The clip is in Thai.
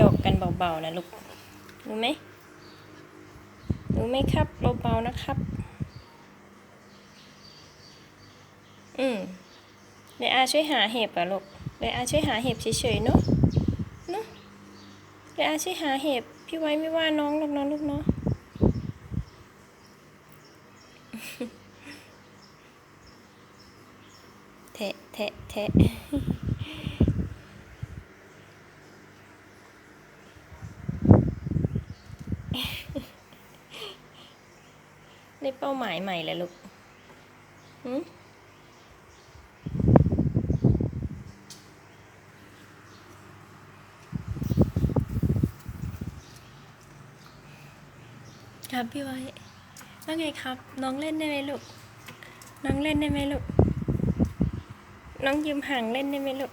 ยกกันเบาๆนะลูกรู้ไหมรู้ไหมครับเบาๆนะครับ อืมเดี๋ยวอาช่วยหาเห็บอะลูกเดี๋ยวอาช่วยหาเห็บเฉยๆเนาะเนาะเดี๋ยวอาช่วยหาเห็บพี่ไว้ไม่ว่าน้องหรอกเนาะลูกเนาะแทะแทะแทะ ได้เป้าหมายใหม่แล้วลูกหืมครับพี่ไว้ว่าไงครับ น้องเล่นได้ไหมลูก น้องเล่นได้ไหมลูก น้องยืมห่างเล่นได้ไหมลูก